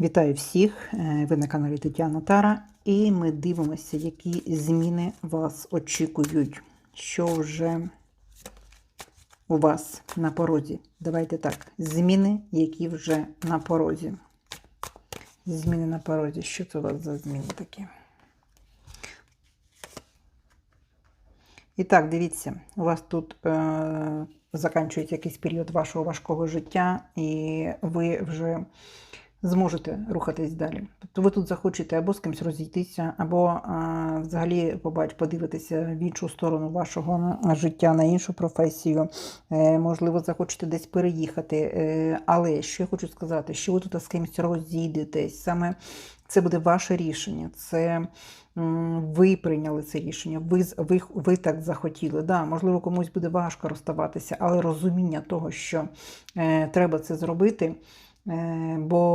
Вітаю всіх! Е, Ви на каналі Тетяна Тара, і ми дивимося, які зміни вас очікують, що вже у вас на порозі. Давайте так, зміни, які вже на порозі. Зміни на порозі. Що це у вас за зміни такі? І так, дивіться, у вас тут е, закінчується якийсь період вашого важкого життя, і ви вже зможете рухатись далі. Тобто ви тут захочете або з кимось розійтися, або а, взагалі побач, подивитися в іншу сторону вашого життя, на іншу професію. Е, можливо, захочете десь переїхати. Е, але що я хочу сказати, що ви тут з кимось розійдетесь, саме це буде ваше рішення. Це ви прийняли це рішення, ви, ви, ви так захотіли. Да, можливо, комусь буде важко розставатися, але розуміння того, що е, треба це зробити. Е, Бо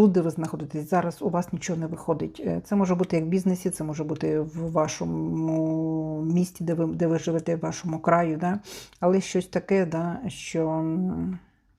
тут, де ви знаходитесь, зараз у вас нічого не виходить. Е, Це може бути як в бізнесі, це може бути в вашому місті, де ви, де ви живете, в вашому краю, да? але щось таке, да, що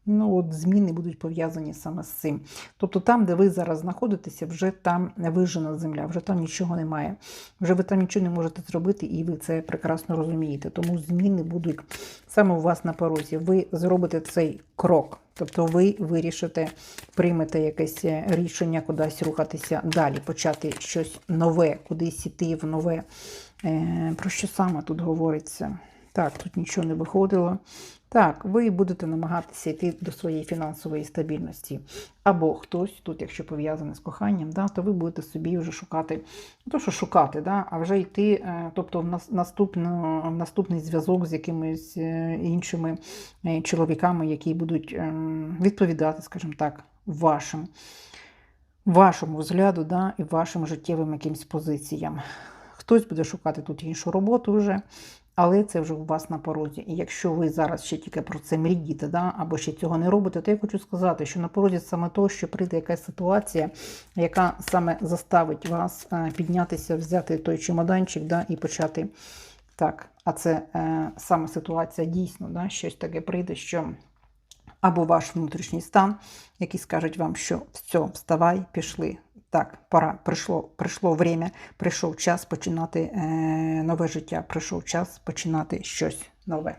ну, от зміни будуть пов'язані саме з цим. Тобто там, де ви зараз знаходитеся, вже там не вижена земля, вже там нічого немає. Вже ви там нічого не можете зробити, і ви це прекрасно розумієте. Тому зміни будуть саме у вас на порозі. Ви зробите цей крок. Тобто ви вирішите, приймете якесь е, рішення кудись рухатися далі, почати щось нове, кудись іти в нове. Е, Про що саме тут говориться? Так, тут нічого не виходило. Так, ви будете намагатися йти до своєї фінансової стабільності. Або хтось тут, якщо пов'язаний з коханням, да, то ви будете собі вже шукати, не то що шукати, да, а вже йти, е, тобто в нас- наступно, в наступний зв'язок з якимись е, іншими е, чоловіками, які будуть ем, відповідати, скажімо так, вашим, вашому взгляду да, і вашим життєвим якимсь позиціям. Хтось буде шукати тут іншу роботу вже, але це вже у вас на порозі. І якщо ви зараз ще тільки про це мрієте, да, або ще цього не робите, то я хочу сказати, що на порозі саме то, що прийде якась ситуація, яка саме заставить вас е, піднятися, взяти той чемоданчик да, і почати так. А це е, саме ситуація дійсно, да, щось таке прийде, що або ваш внутрішній стан, який скажуть вам, що все, вставай, пішли. Так, пора, прийшло, прийшло время, прийшов час починати е, нове життя, прийшов час починати щось нове.